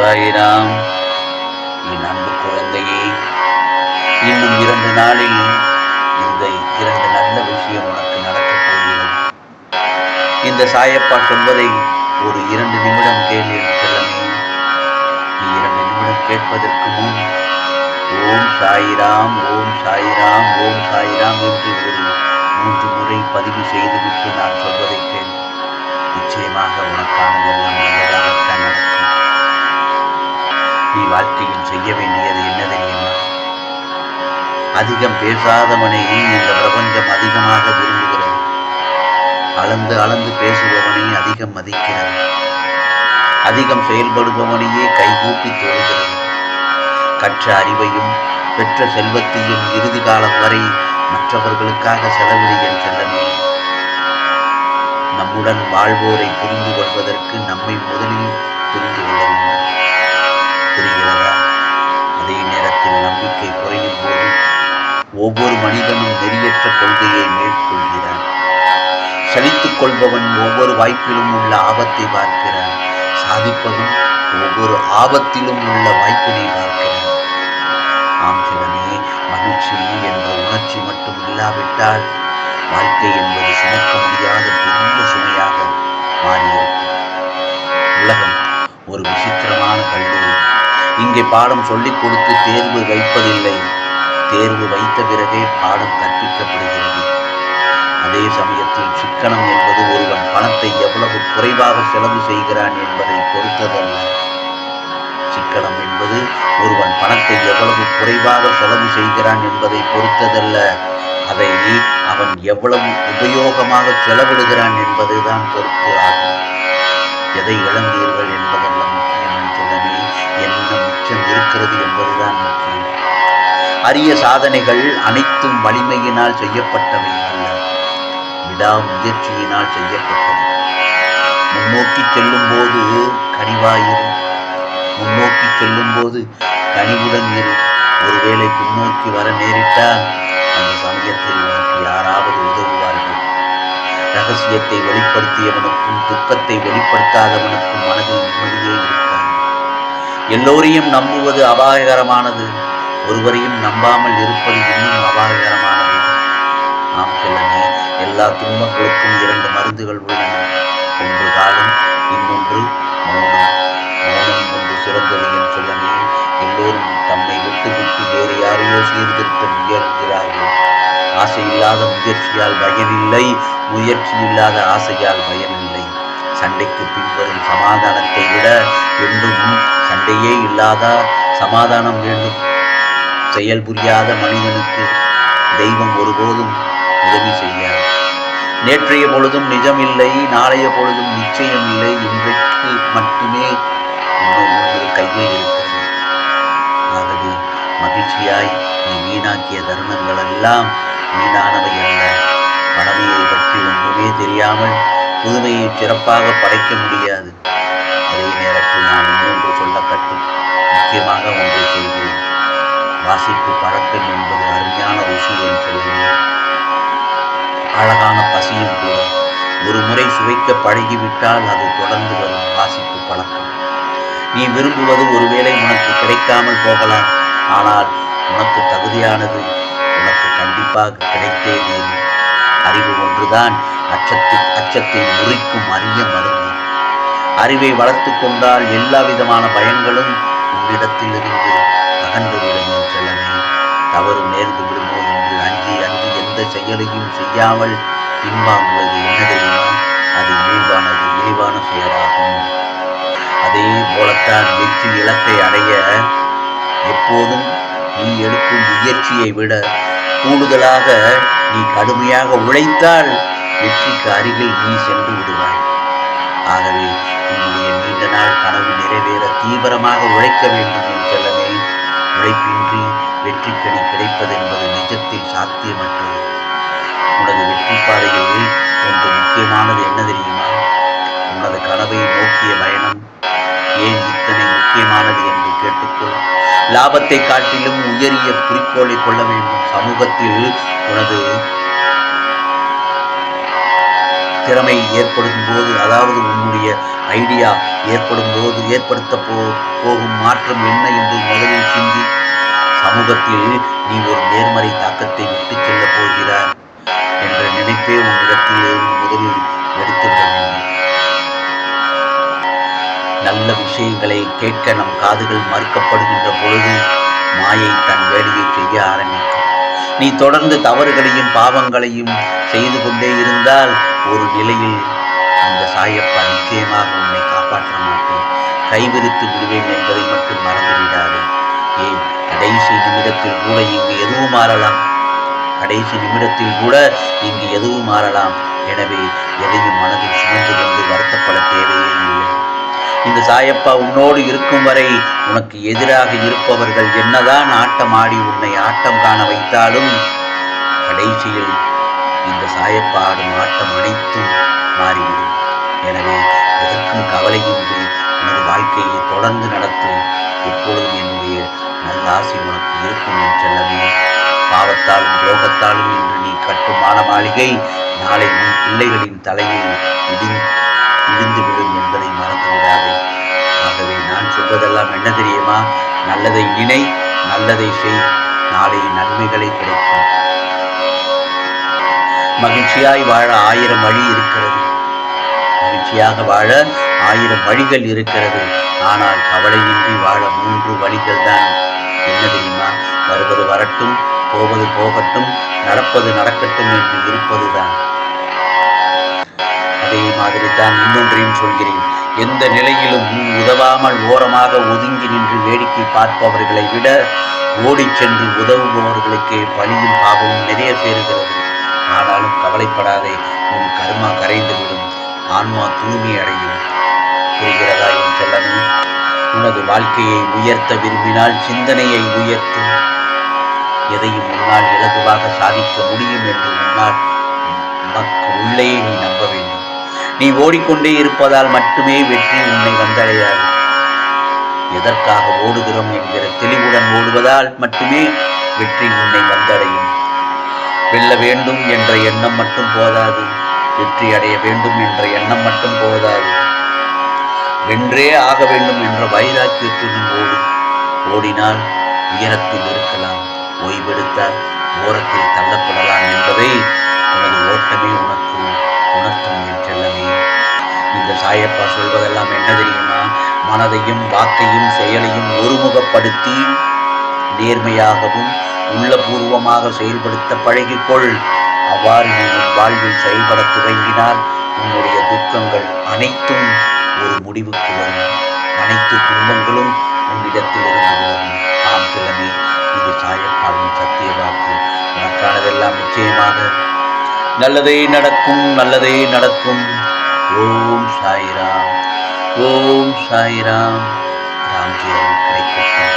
சாயிராம் என் அன்பு குழந்தையே. இன்னும் இரண்டு நாளில் இந்த இரண்டு நல்ல விஷயம் உனக்கு நடக்கப் போகிறது. இந்த சாயப்பா சொல்வதை ஒரு இரண்டு நிமிடம் கேள்வி என் செல்லமே. நீ இரண்டு நிமிடம் கேட்பதற்கு முன் ஓம் சாயிராம் ஓம் சாயிராம் ஓம் சாயிராம் என்று ஒரு மூன்று முறை பதிவு செய்துவிட்டு நான் சொல்வதை கேள். நிச்சயமாக உனக்கானதெல்லாம் வாழ்க்கையில் செய்ய வேண்டியது என்ன தெரியுமா? அதிகம் பேசாதவனையே இந்த பிரபஞ்சம் அதிகமாக விரும்புகிறது. அளந்து அளந்து பேசுபவனை அதிகம் மதிக்கிறது. அதிகம் செயல்படுபவனையே கைகூப்பி தொழுகிறது. கற்ற அறிவையும் பெற்ற செல்வத்தையும் இறுதி காலம் வரை மற்றவர்களுக்காக செலவிடு என் செல்லமே நம்முடன் வாழ்வோரை புரிந்து கொள்வதற்கு நம்மை முதலில் புரிந்து கொள்ள வேண்டும். புரிகிறதா அதே நேரத்தில் நம்பிக்கை குறையும் போது ஒவ்வொரு மனிதனும் வெளியேற்ற கொள்கையை மேற்கொள்கிறான். சலித்துக் கொள்பவன் ஒவ்வொரு வாய்ப்பிலும் உள்ள ஆபத்தை பார்க்கிறான். சாதிப்பவன் ஒவ்வொரு ஆபத்திலும் உள்ள வாய்ப்பினை பார்க்கிறான். ஆம் சிவனே மகிழ்ச்சி என்ற உணர்ச்சி மட்டும் இல்லாவிட்டால் வாழ்க்கை என்பது சுமக்க முடியாத பெரிய சுமையாக மாறியிருக்கும். உலகம் ஒரு விசித்திரமான கல்லூரி. இங்கே பாடம் சொல்லிக் கொடுத்து தேர்வு வைப்பதில்லை. தேர்வு வைத்த பிறகே பாடம் கற்பிக்கப்படுகிறது. அதே சமயத்தில் சிக்கனம் என்பது ஒருவன் பணத்தை எவ்வளவு குறைவாக செலவு செய்கிறான் என்பதை பொறுத்ததல்ல. சிக்கனம் என்பது ஒருவன் பணத்தை எவ்வளவு குறைவாக செலவு செய்கிறான் என்பதை பொறுத்ததல்ல. அதை அவன் எவ்வளவு உபயோகமாக செலவிடுகிறான் என்பதுதான் பொறுத்து ஆகும். எதை இழந்தீர்கள் என்பதன் இருக்கிறது என்பதுதான் முக்கியம் அரிய சாதனைகள் அனைத்தும் வலிமையினால் செய்யப்பட்டவை அல்ல. விடாமுயற்சியினால் செய்யப்பட்டது. முன்னோக்கி செல்லும் போது கனிவாயிரு முன்னோக்கி செல்லும் போது கனிவுடன் இரு. ஒருவேளை பின்னோக்கி வர நேரிட்டால் அந்த சமயத்தில் உனக்கு யாராவது உதவுவார்கள். ரகசியத்தை வெளிப்படுத்தியவனுக்கும் துக்கத்தை வெளிப்படுத்தாதவனுக்கும் மனதில் நிம்மதியே இருக்கும். எல்லோரையும் நம்புவது அபாயகரமானது. ஒருவரையும் நம்பாமல் இருப்பது இன்னும் அபாயகரமானது. நாம் கிழமை எல்லா துன்பங்களுக்கும் இரண்டு மருந்துகள் உள்ளன. ஒன்று காலம் இன்னொன்று மௌனம். மௌனம் ஒன்று சிறந்தது என் கிழமை எல்லோரும் தம்மை விட்டு விட்டு வேறு யாரையோ சீர்திருத்த முயல்கிறார்கள். ஆசை இல்லாத முயற்சியால் பயனில்லை முயற்சி இல்லாத ஆசையால் பயனில்லை. சண்டைக்கு பின்வரும் சமாதானத்தை விட என்றும் சண்டையே இல்லாத சமாதானம் வேண்டும். செயல் புரியாத மனிதனுக்கு தெய்வம் ஒருபோதும் உதவி செய்யாது. நேற்றைய பொழுதும் நிஜமில்லை நாளைய பொழுதும் நிச்சயம் இல்லை இன்றைக்கு மட்டுமே உன்னுடைய கையில் இருக்கிறது ஆகவே மகிழ்ச்சியாய் நீ வீணாக்கிய தருணங்கள் எல்லாம் வீணானவை அல்ல. பழமையை பற்றி ஒன்றுமே தெரியாமல் புதுமையை சிறப்பாக படைக்க முடியாது. அதே நேரத்தில் நான் இன்னொன்று சொல்ல கட்டும் முக்கியமாக ஒன்றை சொல்கிறேன். வாசிப்பு பழக்கம் என்பது அருமையான ருசி என்று சொல்கிறேன் அழகான பசியும் கூட. ஒரு முறை சுவைக்க பழகிவிட்டால் அது தொடர்ந்து வரும் வாசிப்பு பழக்கம். நீ விரும்புவது ஒருவேளை உனக்கு கிடைக்காமல் போகலாம். ஆனால் உனக்கு தகுதியானது உனக்கு கண்டிப்பாக கிடைத்தே தீரும். அறிவு ஒன்றுதான். அச்சத்தை அச்சத்தை முறிக்கும் அரிய மருந்து. அறிவை வளர்த்து கொண்டால் எல்லா விதமான பயங்களும் உன்னிடத்திலிருந்து அகன்றுவிடும் என் செல்லமே. தவறு நேர்ந்து விடுமோ என்று அஞ்சி அஞ்சி எந்த செயலையும் செய்யாமல் பின்வாங்குவது என்ன தெரியுமா அது இழிவானது இழிவான செயலாகும். அதே போலத்தான் வெற்றி இலக்கை அடைய எப்போதும் நீ எடுக்கும் முயற்சியை விட கூடுதலாக நீ கடுமையாக உழைத்தால் வெற்றிக்கு அருகில் நீ சென்று விடுவாய். ஆகவே உன்னுடைய நீண்ட நாள் கனவு நிறைவேற தீவிரமாக உழைக்க வேண்டும் என் செல்லமே. உழைப்பின்றி வெற்றிக்கணி கிடைப்பது என்பது நிஜத்தில் சாத்தியமற்றது. உனது வெற்றி பாதையில் ஒன்று முக்கியமானது என்ன தெரியுமா? உனது கனவை நோக்கிய பயணம் ஏன் இத்தனை முக்கியமானது என்று கேட்டுக்கொள். லாபத்தை காட்டிலும் உயரிய குறிக்கோளை கொள்ள வேண்டும். சமூகத்தில் உனது திறமை ஏற்படும் போது அதாவது உன்னுடைய ஐடியா ஏற்படும் போது ஏற்படுத்த போ போகும் மாற்றம் என்ன என்று முதலில் சிந்தி. சமூகத்தில் நீ ஒரு நேர்மறை தாக்கத்தை விட்டு செல்ல போகிறார் என்ற நினைப்பே உன்னிடத்தில் இருந்து முதலில் விஷயங்களை கேட்க நம் காதுகள் மறுக்கப்படுகின்ற பொழுது மாயை தன் வேலையை செய்ய ஆரம்பிக்கும். நீ தொடர்ந்து தவறுகளையும் பாவங்களையும் செய்து கொண்டே இருந்தால் ஒரு நிலையில் அந்த சாயப்பா நிச்சயமாக உன்னை காப்பாற்ற மாட்டேன். கைவிரித்து விடுவேன் என்பதை மட்டும் மறந்துவிடாது. ஏன்? கடைசி நிமிடத்தில் கூட இங்கு எதுவும் மாறலாம். கடைசி நிமிடத்தில் கூட இங்கு எதுவும் மாறலாம். எனவே எதையும் மனதில் சுமந்து கொண்டு வருத்தப்பட தேவையே இல்லை. இந்த சாயப்பா உன்னோடு இருக்கும் வரை உனக்கு எதிராக இருப்பவர்கள் என்னதான் ஆட்டம் ஆடி உன்னை ஆட்டம் காண வைத்தாலும் கடைசியில் இந்த சாயப்பா ஆடும் ஆட்டம் அனைத்தும் மாறிவிடும். எனவே எதற்கும் கவலையின்றி உனது வாழ்க்கையை தொடர்ந்து நடத்தும். எப்பொழுதும் என்னுடைய நல்ல ஆசை உனக்கு இருக்கும் என் செல்லமே. பாவத்தாலும் துரோகத்தாலும் இன்று நீ கட்டும் மாளிகை நாளை உன் பிள்ளைகளின் தலையில் இடி இடிந்து விடும் என்பதை மறந்து விடாதே ஆகவே நான் சொல்வதெல்லாம் என்ன தெரியுமா? நல்லதை நினை நல்லதை செய். நாளை நன்மைகளை கிடைக்கும். மகிழ்ச்சியாய் வாழ ஆயிரம் வழி இருக்கிறது. மகிழ்ச்சியாக வாழ ஆயிரம் வழிகள் இருக்கிறது. ஆனால் கவலையின்றி வாழ மூன்று வழிகள் தான். என்ன தெரியுமா? வருவது வரட்டும் போவது போகட்டும் நடப்பது நடக்கட்டும் என்று இருப்பதுதான். அதே மாதிரி தான் இன்னொன்றையும் சொல்கிறேன். எந்த நிலையிலும் உதவாமல் ஓரமாக ஒதுங்கி நின்று வேடிக்கை பார்ப்பவர்களை விட ஓடிச் சென்று உதவுபவர்களுக்கு பலியும் பாவமும் நிறைய சேருகிறது. ஆனாலும் கவலைப்படாதே உன் கர்மா கரைந்துவிடும். ஆன்மா தூய்மை அடையும். புரிகிறதா என் செல்லமே? உனது வாழ்க்கையை உயர்த்த விரும்பினால் சிந்தனையை உயர்த்தும் எதையும் உன்னால் இலகுவாக சாதிக்க முடியும் என்று உன்னால் உனக்கு உள்ளே நீ நம்ப வேண்டும். நீ ஓடிக்கொண்டே இருப்பதால் மட்டுமே வெற்றி உன்னை வந்தடையாது. எதற்காக ஓடுகிறோம் என்கிற தெளிவுடன் ஓடுவதால் மட்டுமே வெற்றி உன்னை வந்தடையும். வெல்ல வேண்டும் என்ற எண்ணம் மட்டும் போதாது. வெற்றி அடைய வேண்டும் என்ற எண்ணம் மட்டும் போதாது. வென்றே ஆக வேண்டும் என்ற வைராக்கியத்துடன் ஓடு. ஓடினால் உயரத்தில் இருக்கலாம். ஓய்வெடுத்தால் ஓரத்தில் தள்ளப்படலாம் என்பதை உனது ஓட்டமே உனக்கு ஐயப்பா சொல்வதெல்லாம் என்ன தெரியுமா? மனதையும் வாக்கையும் செயலையும் ஒருமுகப்படுத்தி நேர்மையாகவும் உள்ளபூர்வமாக செயல்படுத்த பழகிக்கொள். அவ்வாறு நீ வாழ்வில் செயல்பட துவங்கினால் உன்னுடைய துக்கங்கள் அனைத்தும் ஒரு முடிவுக்கு வரும். அனைத்து துன்பங்களும் உன்னிடத்திலிருந்து விலகும் ஆம் செல்லமே இது சாயப்பாவின் சத்திய வாக்கு. உனக்கானதெல்லாம் நிச்சயமாக. நல்லதே நடக்கும் நல்லதே நடக்கும். ஓம் சாய்ராம் ஓம் சாய்ராம் ராம்ஜி அருள் கிடைக்கட்டும்